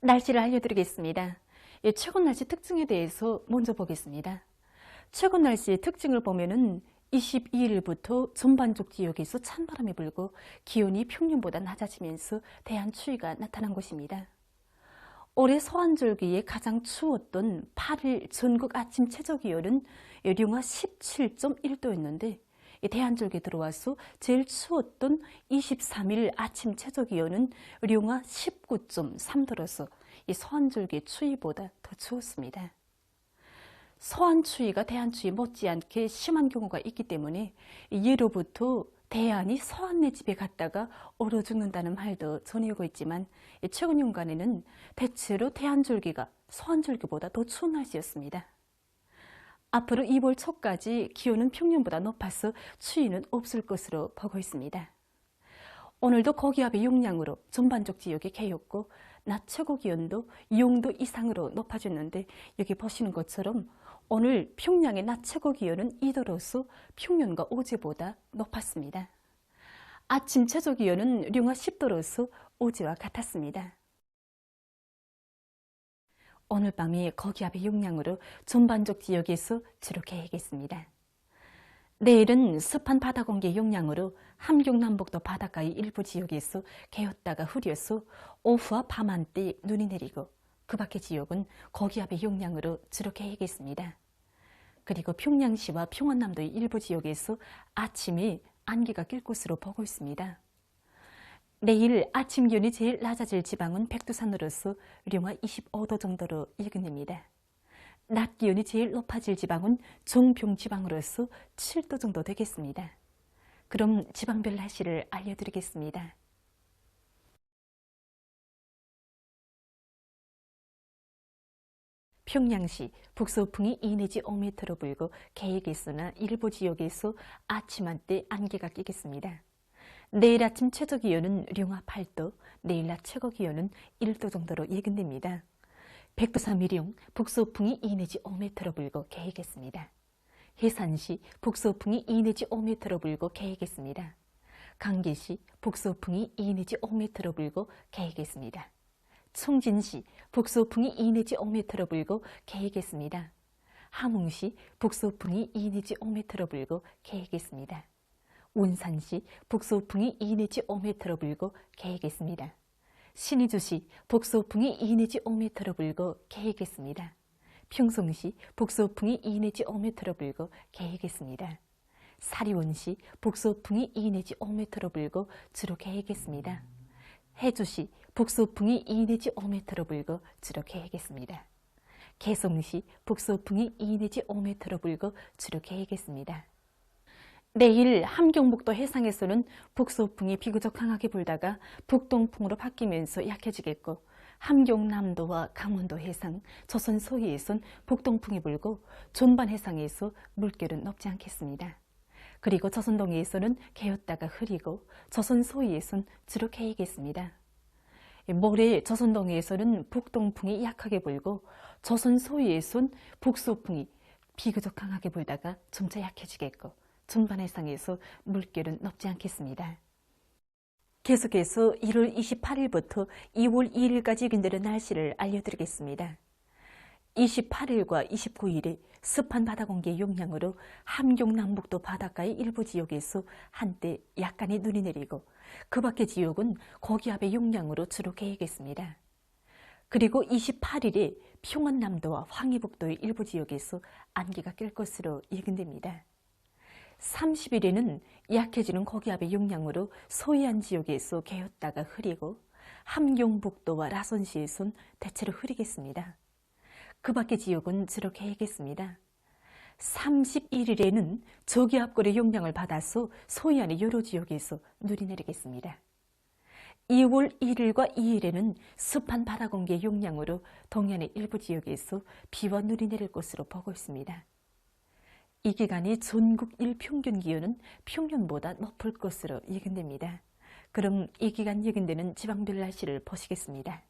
날씨를 알려드리겠습니다. 예, 최근 날씨 특징에 대해서 먼저 보겠습니다. 최근 날씨의 특징을 보면은 22일부터 전반적 지역에서 찬바람이 불고 기온이 평년보다 낮아지면서 대한 추위가 나타난 것입니다. 올해 서한절기에 가장 추웠던 8일 전국 아침 최저기온은 영하 17.1도였는데 대한절기 들어와서 제일 추웠던 23일 아침 최저 기온은 영하 19.3도로서 서한절기 추위보다 더 추웠습니다. 서한 추위가 대한 추위 못지않게 심한 경우가 있기 때문에 예로부터 대한이 서한네 집에 갔다가 얼어 죽는다는 말도 전해오고 있지만 최근 연간에는 대체로 대한절기가 서한절기보다 더 추운 날씨였습니다. 앞으로 2월 초까지 기온은 평년보다 높아서 추위는 없을 것으로 보고 있습니다. 오늘도 고기압의 용량으로 전반적 지역이 개였고 낮 최고 기온도 0도 이상으로 높아졌는데 여기 보시는 것처럼 오늘 평양의 낮 최고 기온은 2도로서 평년과 어제보다 높았습니다. 아침 최저 기온은 영하 10도로서 어제와 같았습니다. 오늘 밤이 거기압의 용량으로 전반적 지역에서 주로 개겠습니다. 내일은 습한 바다 공기 용량으로 함경남북도 바닷가의 일부 지역에서 개었다가 흐려서 오후와 밤 한때 눈이 내리고 그 밖의 지역은 거기압의 용량으로 주로 개겠습니다. 그리고 평양시와 평안남도의 일부 지역에서 아침에 안개가 낄 것으로 보고 있습니다. 내일 아침 기온이 제일 낮아질 지방은 백두산으로서 영하 25도 정도로 예견됩니다. 낮 기온이 제일 높아질 지방은 종평 지방으로서 7도 정도 되겠습니다. 그럼 지방별 날씨를 알려드리겠습니다. 평양시 북서풍이 2 내지 5m로 불고 계획에서나 일부 지역에서 아침 한때 안개가 끼겠습니다. 내일 아침 최저 기온은 룡화 8도, 내일 낮 최고 기온은 1도 정도로 예견됩니다. 백두산 미령 북서풍이 2 내지 5m로 불고 계획했습니다. 해산시 북서풍이 2 내지 5m로 불고 계획했습니다. 강계시 북서풍이 2 내지 5m로 불고 계획했습니다. 청진시 북서풍이 2 내지 5m로 불고 계획했습니다. 함흥시 북서풍이 2 내지 5m로 불고 계획했습니다. 운산시 북서풍이 2 내지 5m로 불고 계획했습니다. 신의주시 북서풍이 2 내지 5m로 불고 계획했습니다. 평송시 북서풍이 2 내지 5m로 불고 계획했습니다. 사리원시 북서풍이 2 내지 5m로 불고 주로 계획했습니다. 해주시 북서풍이 2 내지 5m로 불고 주로 계획했습니다. 개성시 북서풍이 2 내지 5m로 불고 주로 계획했습니다. 내일 함경북도 해상에서는 북서풍이 비교적 강하게 불다가 북동풍으로 바뀌면서 약해지겠고 함경남도와 강원도 해상, 조선 서해에선 북동풍이 불고 존반 해상에서 물결은 높지 않겠습니다. 그리고 조선 동해에서는 개었다가 흐리고 조선 서해에선 주로 개이겠습니다. 모레 조선 동해에서는 북동풍이 약하게 불고 조선 서해에선 북서풍이 비교적 강하게 불다가 점차 약해지겠고 전반 해상에서 물결은 높지 않겠습니다. 계속해서 1월 28일부터 2월 2일까지 근들의 날씨를 알려드리겠습니다. 28일과 29일에 습한 바다 공기의 영향으로 함경 남북도 바닷가의 일부 지역에서 한때 약간의 눈이 내리고 그 밖의 지역은 고기압의 영향으로 주로 개겠습니다. 그리고 28일에 평안남도와 황해북도의 일부 지역에서 안개가 낄 것으로 예견됩니다. 30일에는 약해지는 고기압의 영향으로 소해안 지역에서 개었다가 흐리고 함경북도와 라선시에선 대체로 흐리겠습니다. 그 밖의 지역은 주로 개겠습니다. 31일에는 저기압골의 영향을 받아서 소해안의 여러 지역에서 눈이 내리겠습니다. 2월 1일과 2일에는 습한 바다 공기의 영향으로 동해안의 일부 지역에서 비와 눈이 내릴 것으로 보고 있습니다. 이 기간이 전국 일평균 기온은 평년보다 높을 것으로 예견됩니다. 그럼 이 기간 예견되는 지방별 날씨를 보시겠습니다.